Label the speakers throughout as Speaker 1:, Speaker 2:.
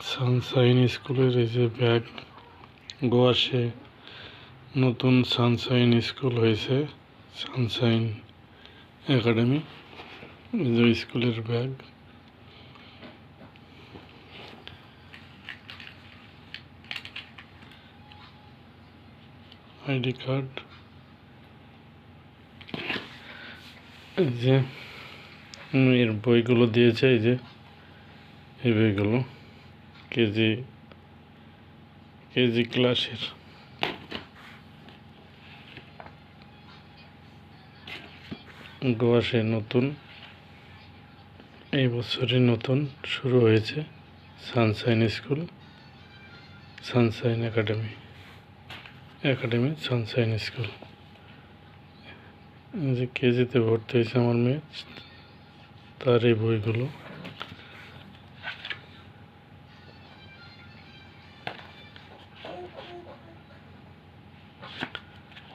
Speaker 1: Sunshine স্কুলের এই যে ব্যাগ গোয়াশে নতুন সানশাইন স্কুল হয়েছে, সানশাইন একাডেমি, এই যে স্কুলের ব্যাগ। ID card. এই যে এর বইগুলো দিয়েছে, এই যে এই বইগুলো। কেজি কেজি ক্লাসের গোয়াসে নতুন, এই বছরই নতুন শুরু হয়েছে Sunshine school, Sunshine academy academy Sunshine school. যে কেজিতে ভর্তি হয়েছে আমার মেয়ে, তার এই বইগুলো।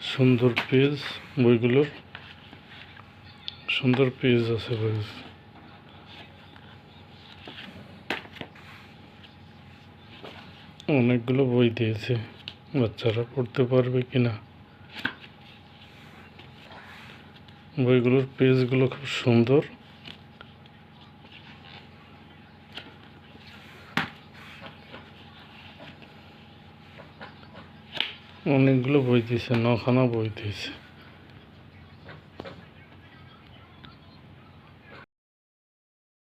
Speaker 1: সুন্দর পেজ বইগুলোর। সুন্দর পেজ আছে বই অনেকগুলো বই দিয়েছে। বাচ্চারা পড়তে পারবে কিনা? বইগুলোর পেজগুলো খুব সুন্দর। অনেকগুলো বই দিয়েছে নখানা বই দিয়েছে।